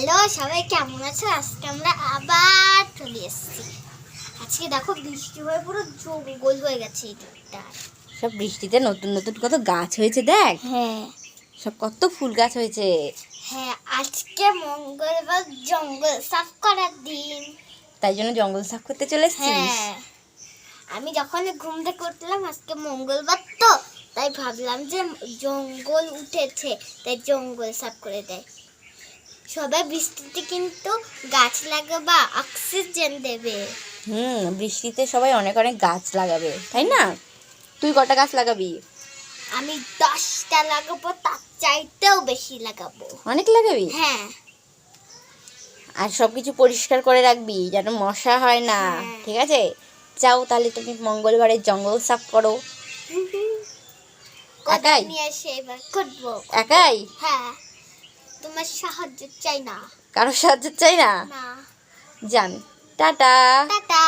Hello সবাই কেমন আছো? আজকে আমরা আবার চলে এসেছি। আজকে দেখো বৃষ্টি হয়ে পুরো জঙ্গল হয়ে গেছে এই দিকটা। সব বৃষ্টিতে নতুন নতুন কত গাছ হয়েছে দেখ। হ্যাঁ। সব কত ফুল গাছ হয়েছে। হ্যাঁ আজকে মঙ্গলবার জঙ্গল সাফ করার দিন। তাই জন্য জঙ্গল সাফ করতে চলে এসেছিস? হ্যাঁ। আমি যখন ঘুম থেকে উঠলাম আজকে মঙ্গলবার তো তাই ভাবলাম যে জঙ্গল উঠেছে তাই জঙ্গল সাফ করে দেয়। সবাই বৃষ্টিতে কিন্তু গাছ লাগাবা অক্সিজেন দেবে। হুম বৃষ্টিতে সবাই অনেক অনেক গাছ লাগাবে তাই না? তুই কটা গাছ লাগাবি? আমি দশটা লাগাবো তার চাইতেও বেশি লাগাবো। অনেক লাগাবি? হ্যাঁ। আর সব কিছু পরিষ্কার করে রাখবি যেন মশা হয় না হ্যাঁ। ঠিক আছে? যাও তাহলে তুমি মঙ্গলবারে জঙ্গল সাফ করো। একাই? একাই? হ্যাঁ। তোমার সাহায্য চাই না। কারও সাহায্য চাই না? না। যান। টাটা। টাটা।